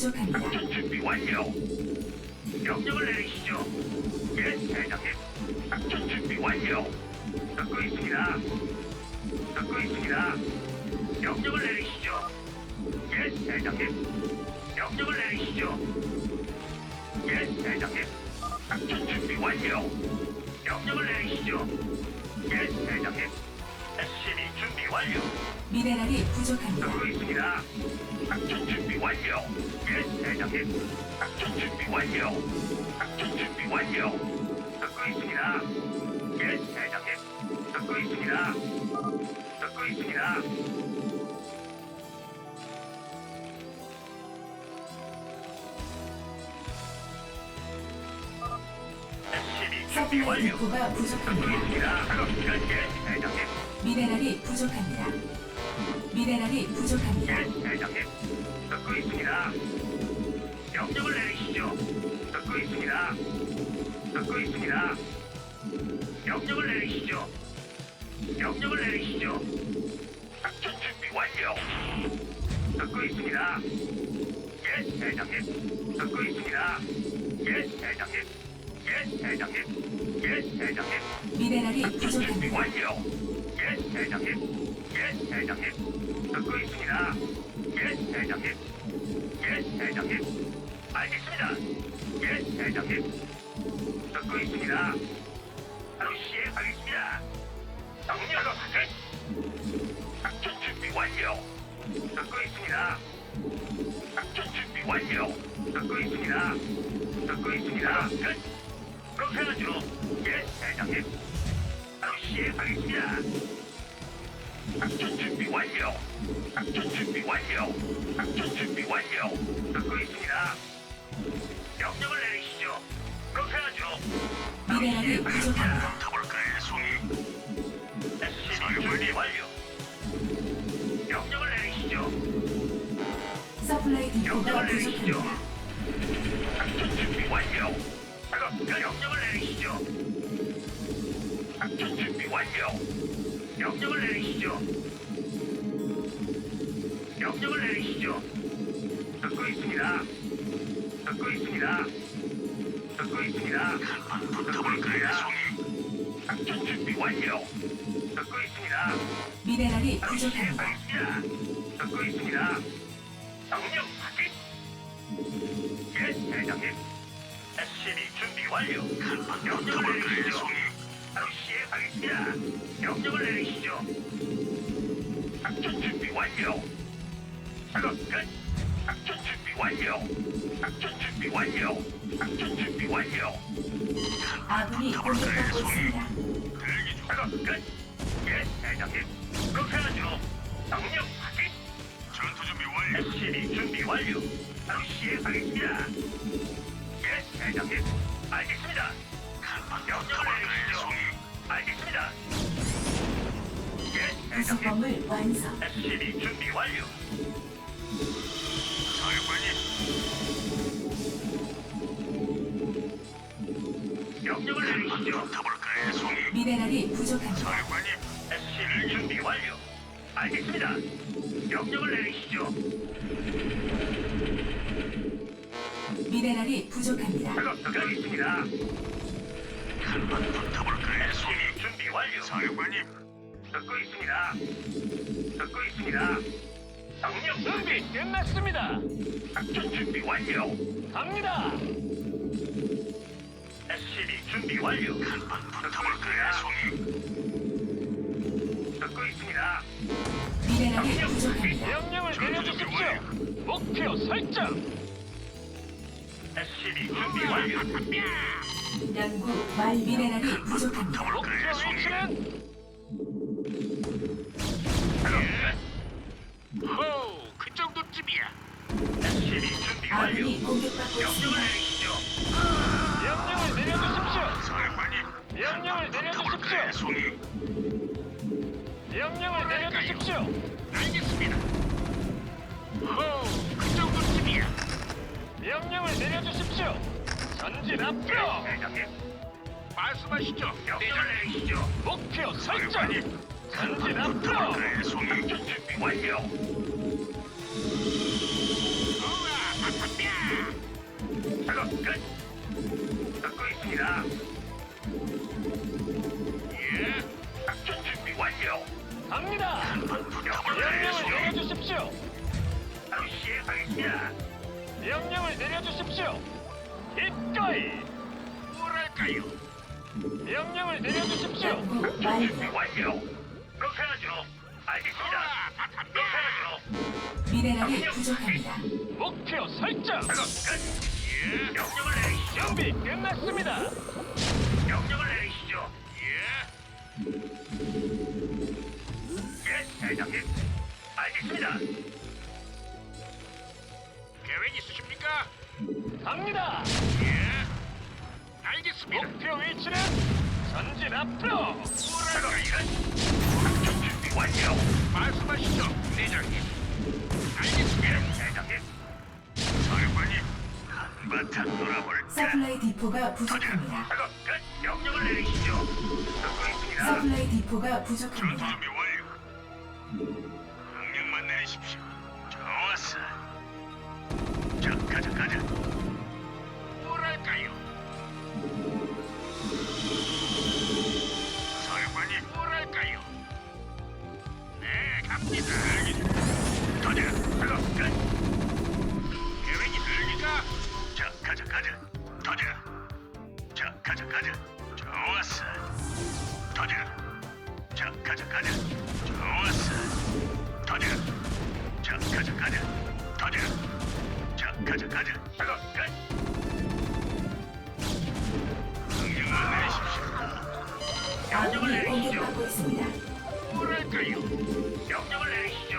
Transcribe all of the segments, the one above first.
부족합니다. 준비 완료. 명령을 내리시죠. 예, 대장님. 작전 준비 완료. 듣고 있습니다. 듣고 있습니다. 명령을 내리시죠. 예, 대장님. 미네랄이 부족합니다. 듣고 있습니다. 작전 준비 완료. 예, 대장님. 작전 준비 완료. 작전 준비 완료. 듣고 있습니다. 예, 대장님. 듣고 있습니다. 듣고 있습니다. SCB 준비 완료. 듣고 부족합니다. 있습니다. 작업 시간 예, 대장님. 미네랄이 부족합니다. 미네랄이 부족합니다. 예, 대장님. 듣고 있습니다. 명령을 내리시죠. 듣고 있습니다. 듣고 있습니다. 명령을 내리시죠. 명령을 내리시죠. 작전 준비 완료. 듣고 있습니다. 예, 대장님. 듣고 있습니다. 예, 대장님. 예, 대장님. 예, 대장님. 미네랄이 작전 준비 부족합니다. 완료. 예, 대장님. 예, 대장님. 듣고 있습니다. 예, 대장님. 예, 대장님. 알겠습니다. 예, 대장님. 듣고 있습니다. 바로 시행하겠습니다. 정리하러 가자. 작전 준비 완료. 듣고 있습니다. 작전 준비 완료. 듣고 있습니다. 듣고 있습니다. 끝. 그렇게 하죠. 예, 대장님. 바로 시행하겠습니다. 작전 준비 완료. 작전 준비 완료. 작전 준비 완료. 듣고 있습니다. 명령을 내리시죠. 그렇게 하죠. 미네랄이 부족합니다. 타볼까요, 송이? SCV 준비 완료. 명령을 내리시죠. 명령을 내리시죠. 준비 완료. 명령을 내리시죠. 작전 준비 완료. 명령을 내리시죠. 명령을 내리시죠. 듣고 있습니다. 듣고 있습니다. 듣고 있습니다. 붙어볼까요, 송이? 작전 준비 완료. 듣고 있습니다. 미네랄이 부족합니다. 듣고 있습니다. 명령 확인. 예, 대장님. SCB 준비 완료. 명령을 내리시죠. 바로 시행하겠습니다. 명령을 내리시죠. 완료. 작업 끝. 작전 준비 완료. 작전 준비 완료. 작전 준비 완료. 아군이 공격받고 있습니다. 대기 중. 작업 끝. 예, 대장님. 그렇게 하죠. 명령 확인. 전투 준비 완료. SCB 준비 완료. 바로 시행하겠습니다. 예, 대장님. 알겠습니다. 명령을 내리시죠. 알겠습니다. 구성범을 완성. SCB 준비 완료. 사령관님. 명령을 내리시죠. 타볼까요, 송이? 미네랄이 부족합니다. 사령관님, SCB 준비 완료. 알겠습니다. 명령을 내리시죠. 미네랄이 부족합니다. 작업 끝 있습니다. 한번 붙어볼까요, 송이? 준비 완료. 사령관님, 듣고 있습니다. 듣고 있습니다. 명령 준비 끝났습니다. 작전 준비 완료. 갑니다. SCB 준비 완료. 한번 붙어볼까요, 송이? 듣고 있습니다. 미네랄이 부족합니다. 명령을 내려주십시오. 목표 설정. SCB 준비 완료. 연구 말 미네랄이 부족합니다. 목표 위치는 호, 그 정도쯤이야. SCB 준비 완료. 아군이 공격받고 명령을 있습니다. 내리시죠. 명령을 내려주십시오. 사령관님. 명령을 내려주십시오. 송이. 명령을 내려주십시오. 알겠습니다. 호, 그 정도쯤이야. 명령을 내려주십시오. 전진 앞으로. 대장님. 말씀하시죠. 명령을 내리시죠. 목표 설정. 전진 앞으로. 송이. 준비 완료. 작업 끝. 듣고 있습니다. 예. 작전 준비 완료. 갑니다. 명령을 내려주십시오. 바로 시행하겠습니다. 명령을 내려주십시오. 기꺼이. 뭐랄까요? 명령을 내려주십시오. 연구 준비 완료. 미네랄이 부족합니다. 목표 설정. 작업 끝. 예. 명령을 내리시죠. 준비 끝났습니다. 명령을 내리시죠. 예. 예, 대장님. 알겠습니다. 계획 있으십니까? 갑니다. 예. 알겠습니다. 목표 위치는 전진 앞으로. 뭐랄까요? 작전 준비 완료. 말씀하시죠, 대장님. 놀아볼까? 서플라이 디포가 부족합니다. 서플라이 디포가 부족합니다. 명령만 내리십시오. 가자, 가자. 작업 끝. 내리십시오. 명령을 아군이 내리시죠. 공격받고 있습니다. 뭐랄까요? 명령을 내리시죠.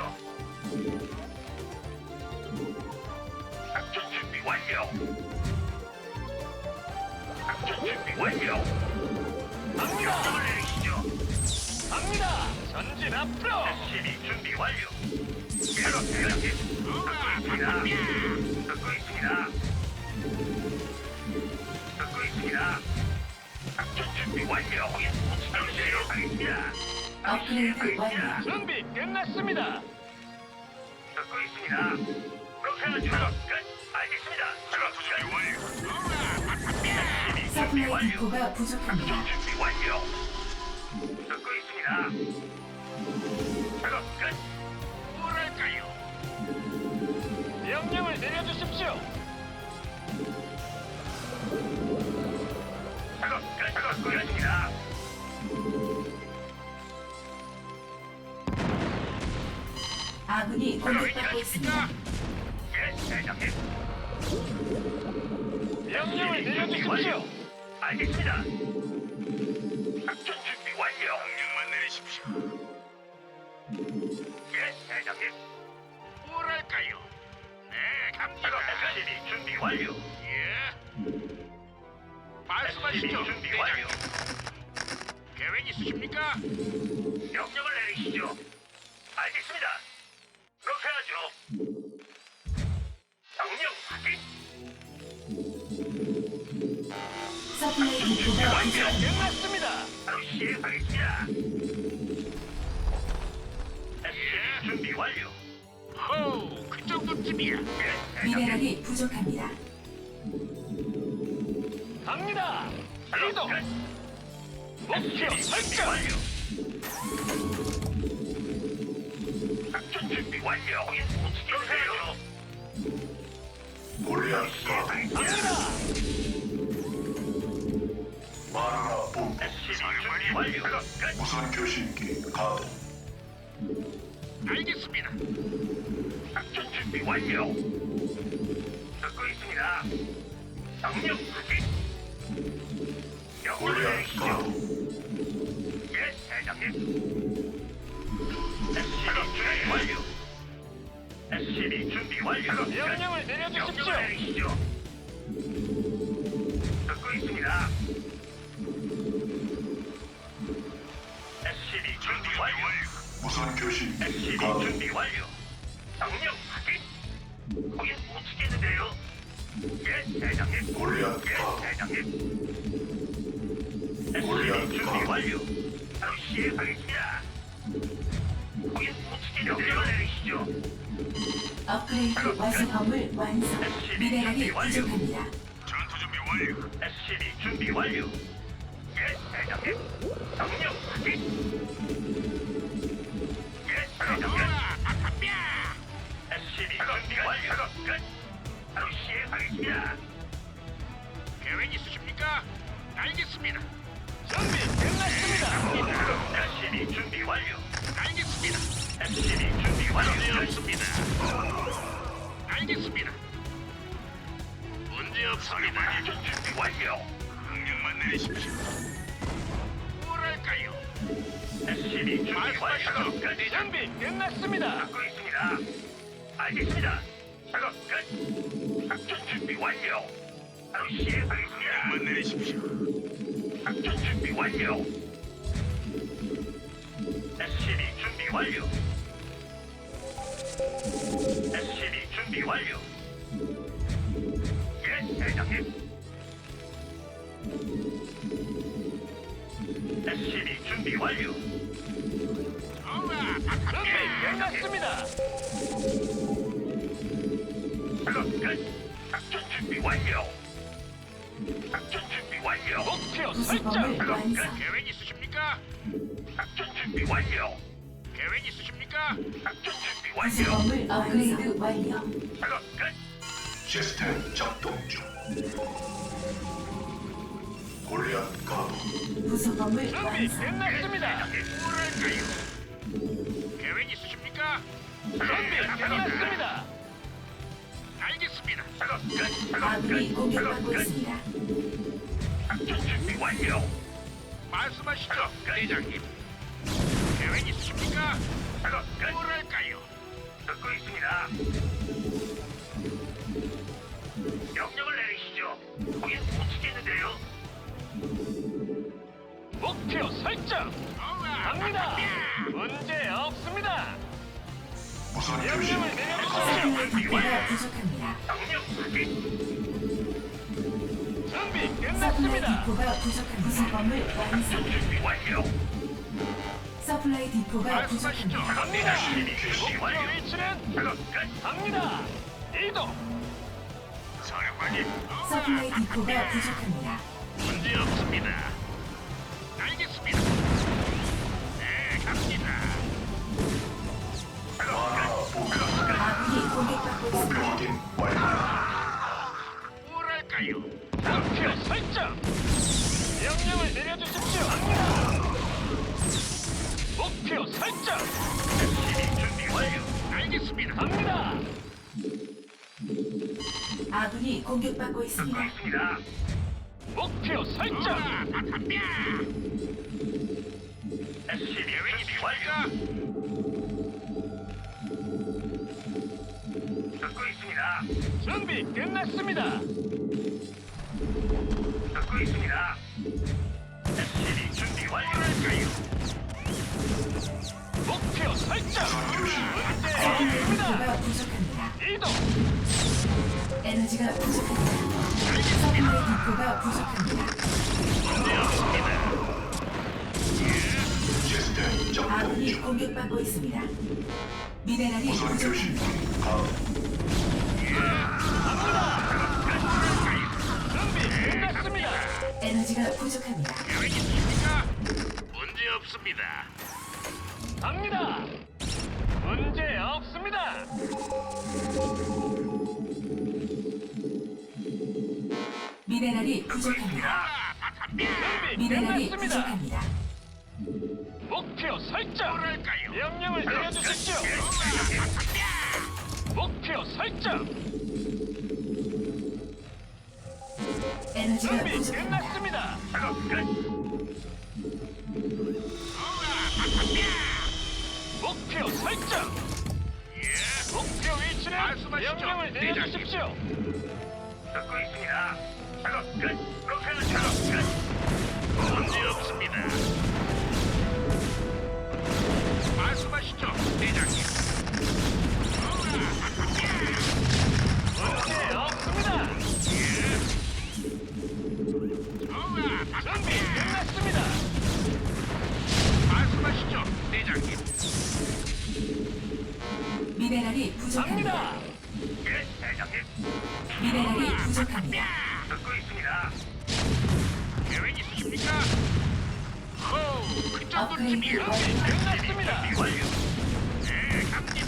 작전 준비 완료. 작전 준비 완료. 갑니다. 명령을 내리시죠. 갑니다. 전진 앞으로. SCB 준비 완료. 작업 있습니다. 듣고 있습니다. 준비 완료. 당시에 하겠습니다. 업그레이드 완료. 준비 끝났습니다. 듣고 있습니다. 그렇게 하죠. 끝. 알겠습니다. 작업 준비 완료. SCB 준비 서플라이 완료. 디포가 부족합니다. 작전 준비 완료. 듣고 있습니다. 작업 끝. 뭐랄까요? 명령을 내려주십시오. 작업 끝. 아군이 공격받고 있습니다. 예, 대장님. 명령을 내려주십시오. 알겠습니다. 예, 대장님. 미네랄이 부족합니다. 갑니다. 이동. 끝. 목표 설정. 작전 준비 완료. 어떻게요? 골리앗과 갑니다. 마누라 본 준비 완료. 끝. 무선 교신기 가동 알겠습니다. 준비 완료. 듣고 있습니다. 명령을 골리앗 내리시죠. 가동 예, 대장님. SCB 준비 완료. SCB 준비 완료. 명령을 내려주십시오. 내리시죠. 듣고 있습니다. SCB 준비 완료. 무선 교신기 SCB 가동 준비 완료. 명령 완료. 바로 시행하겠습니다. 못 치겠는데요. 명령을 내리시죠. 업그레이드 완성 건물 완성. 미네랄이 부족합니다. 완료. SCB 준비 완료. 예, 대장님. 명령 확인. 예, 대장님. SCB 준비 완료. 끝. 바로 시행하겠습니다. 계획 있으십니까? 알겠습니다. 준비. SCB 준비 완료. 알겠습니다. SCB 준비 완료. 없습니다. 알겠습니다. 문제 없습니다. 준비 완료. 명령만 내리십시오. 뭐랄까요? SCB 준비 완료. 끝. 준비 끝났습니다. 듣고 있습니다. 알겠습니다. 작업 끝. 작전 준비 완료. 바로 시행하겠습니다. 내리십시오. 작전 준비 완료. 준비 완료. SCB 준비 완료. 예, 대장님. SCB 준비 완료. 준비 끝났습니다. 작업 끝. 작전 준비 완료. 작전 준비 완료. 목표 설정. 작업 끝. 작전 준비 완료. 업그레이드 완료. 작업 끝. 시스템 작동 중. 골리앗 가도 구성범을 준비 완성. 끝났습니다. 뭐랄까요? 계획 있으십니까? 준비 끝났습니다. 알겠습니다. 작업 끝. 작업 아군이 끝. 공격받고 작업 끝. 있습니다. 작전 준비 완료. 말씀하시죠, 대장님. 계획 있으십니까? 작업 끝. 뭐랄까요? 듣고 있습니다. 명령을 내리시죠. 거긴 못 치겠는데요. 목표 설정. 갑니다. 문제 없습니다. 명령을 교신 내려주십시오. 서플라이 디포가 부족합니다. 명령 확인. 준비 서플라이 끝났습니다. 디포가 완성. 준비 완료. 서플라이 디포가 말씀하시죠. 부족합니다. 갑니다. 목표 완료. 위치는 작업 끝. 갑니다. 이동. 사령관님. 서플라이 디포가 부족합니다. 문제 없습니다. 알겠습니다. 네, 갑니다. 마라 본 아군이 공격받고 목표 있습니다. 확인 완료. 갑니다. 아군이 공격받고 있습니다. 있습니다. 목표 설정. SCB 준비 완료. 듣고 있습니다. 준비 끝났습니다. 듣고 있습니다. SCB 준비 완료할까요? 목표 설정. 디포가 부족합니다. 이동. 에너지가 부족합니다. 서플라이 디포가 부족합니다. 시스템 작동 아군이 중. 공격받고 있습니다. 미네랄이 교신 부족합니다. 준비 끝났습니다. 에너지가 부족합니다. 문제 없습니다. 갑니다. 문제 없습니다. 미네랄이 부족합니다. 있습니다. 준비 미네랄이 끝났습니다. 부족합니다. 목표 설정. 명령을 내려주십시오. 목표 설정. 에너지가 준비 부족합니다. 끝났습니다. 작업 끝. 미네랄이 부족합니다. 갑니다. 예, 대장님. 미네랄이 부족합니다. 듣고 있습니다. 안녕하십니까? 호우, 그 업그레이드 정도쯤이야. 완료. 끝났습니다. 완료. 네, 갑니다.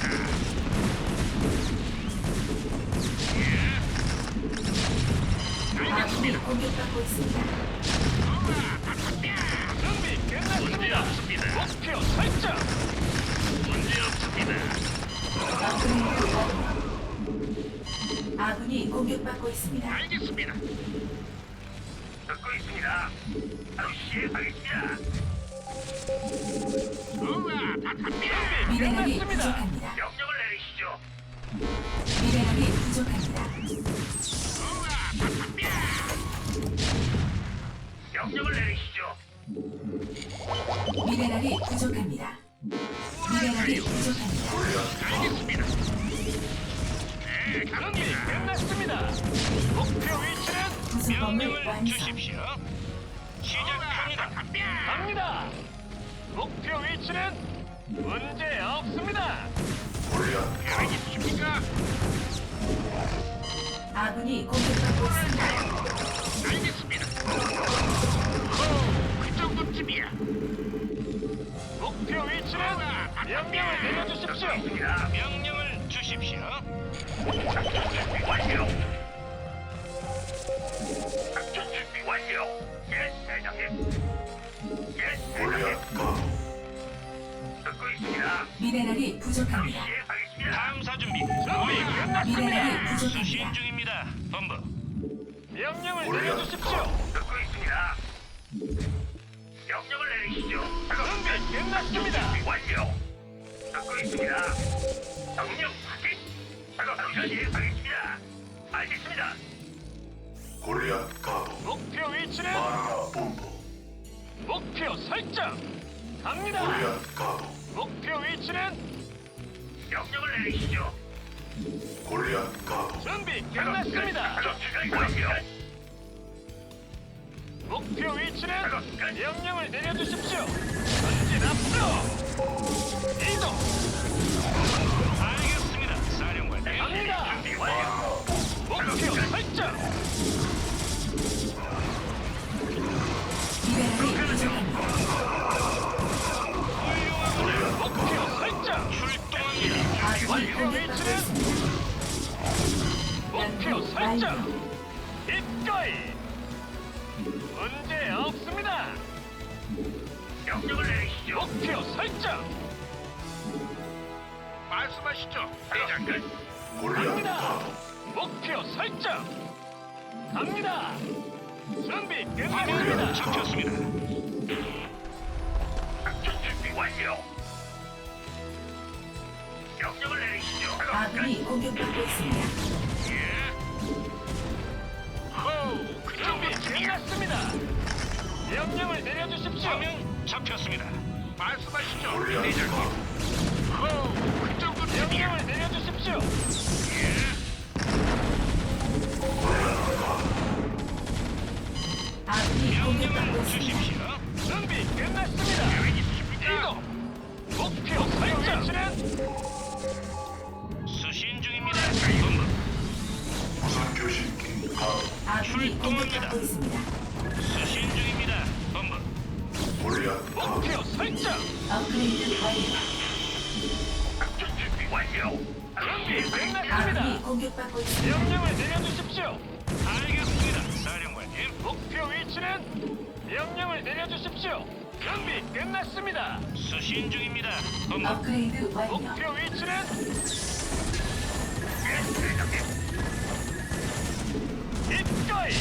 아군이 공격받고 있습니다. 준비 문제 끝났습니다. 없습니다. 목표 설정. 문제 없습니다. 아군이 공격받고 있습니다. 알겠습니다. 듣고 있습니다. 바로 시행하겠습니다. 우와, 다 갑니다. 미네랄이 끝났습니다. 부족합니다. 명령을 내리시죠. 미네랄이 부족합니다. 우와, 다 갑니다. 명령을 내리시죠. 미네랄이 부족합니다. 구성범을 완성. 시작합니다. 갑니다. 목표 위치는 문제 없습니다. 계획 있으십니까? 아군이 공격받고 있습니다. 알겠습니다. 호, 그 정도쯤이야. 목표 위치는 명령을 내려주십시오. 명령을 주십시오. 완료. 미네랄이 부족합니다. 시행하겠습니다. 탐사 준비. 미네랄이 부족합니다. 중입니다. 본부. 명령을 내려주십시오. 듣고 있습니다. 명령을 내리시죠. 준비 끝났습니다. 완료. 듣고 있습니다. 명령 확인. 작업 시행하겠습니다. 알겠습니다. 골리앗 가도 목표 위치는 마누라 본부 목표 설정. 갑니다. 골리앗 가도 목표 위치는 명령을 내리시죠. 골리앗 가도 준비 끝났습니다. 목표 위치는. 명령을 내려주십시오. 전진 앞으로. 이동. 알겠습니다. 사령관님. 갑니다. 목표 설정. 완료. 입거이. 문제 없습니다. 명령을 내리시죠. 목표 설정. 말씀하시죠. 대장님. 갑니다. 목표 설정. 갑니다. 준비 끝났습니다. 잡혔습니다. 작전 준비 완료. 명령을 내리시죠. 아군이 공격받고 있습니다. 잡혔습니다. 말씀하시죠. 대장님. 가도 호우, 그 정도쯤이야. 명령을 내려주십시오. 예. 아군이 공격받고 명령을 있습니다. 주십시오. 준비 끝났습니다. 계획 있으십니까? 이동. 목표 설정. 수신 중입니다. 본부. 무선 교신기 가도 아군이 공격받고 있습니다. 수신 설정. 업그레이드 완료. 작전 준비 완료. 준비 끝났습니다. 아군이 공격받고 있습니다. 명령을 내려주십시오. 알겠습니다. 사령관님. 목표 위치는 명령을 내려주십시오. 준비 끝났습니다. 수신 중입니다. 본부. 업그레이드 완료. 목표 위치는 예, 대장님. 입거이.